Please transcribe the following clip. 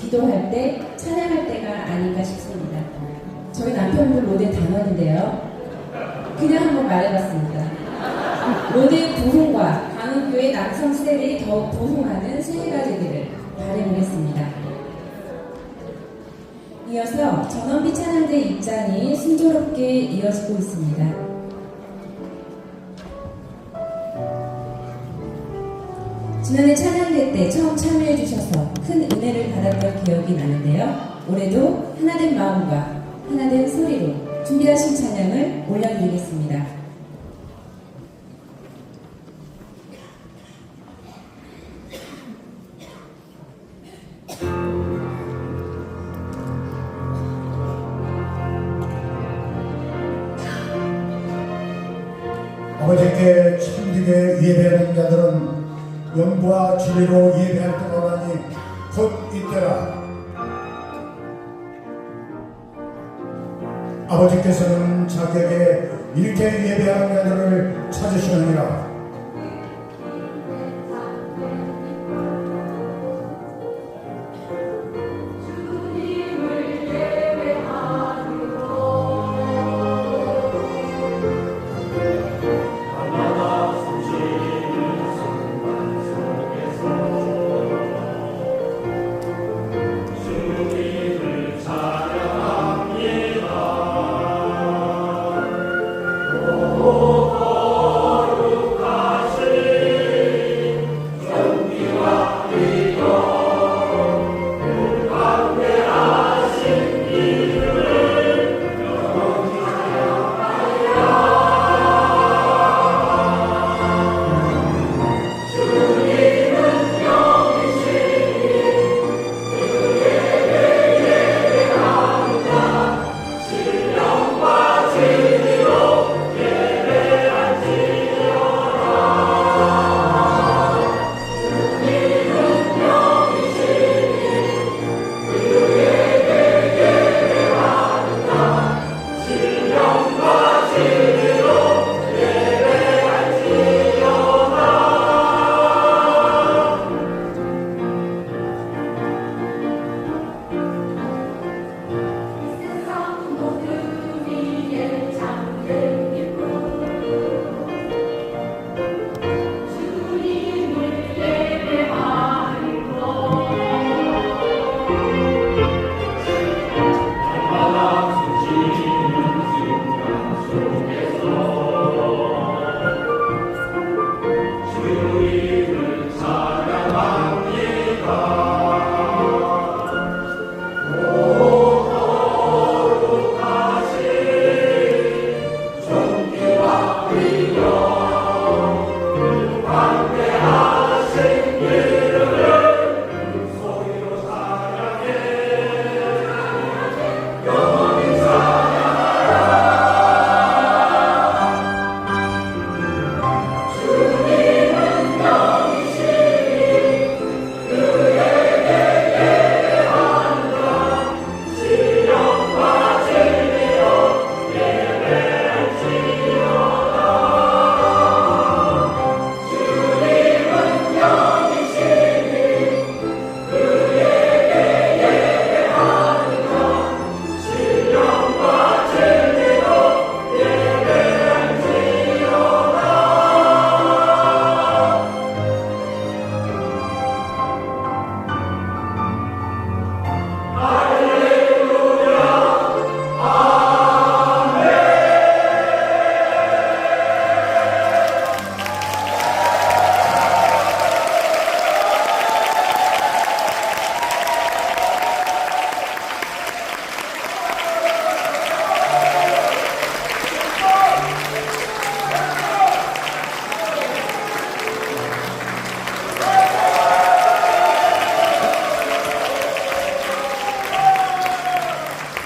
기도할 때, 찬양할 때가 아닌가 싶습니다. 저희 남편분 로데 단원인데요. 그냥 한번 말해봤습니다. 로데 부흥과 광흥교회 남성 세대들이 더욱 부흥하는 세 가지들을 발행했습니다. 이어서 전원비 찬양대 입장이 순조롭게 이어지고 있습니다. 지난해 찬양대 때 처음 참여해 주셔서 큰 은혜를 받았던 기억이 나는데요. 올해도 하나된 마음과 하나된 소리로 준비하신 찬양을 올려드리겠습니다. 아버지께 참되게 예배하는 자들은 영과 진리로 예배할 때가 오나니 곧 이때라. 아버지께서는 자기에게 이렇게 예배하는 자들을 찾으시느니라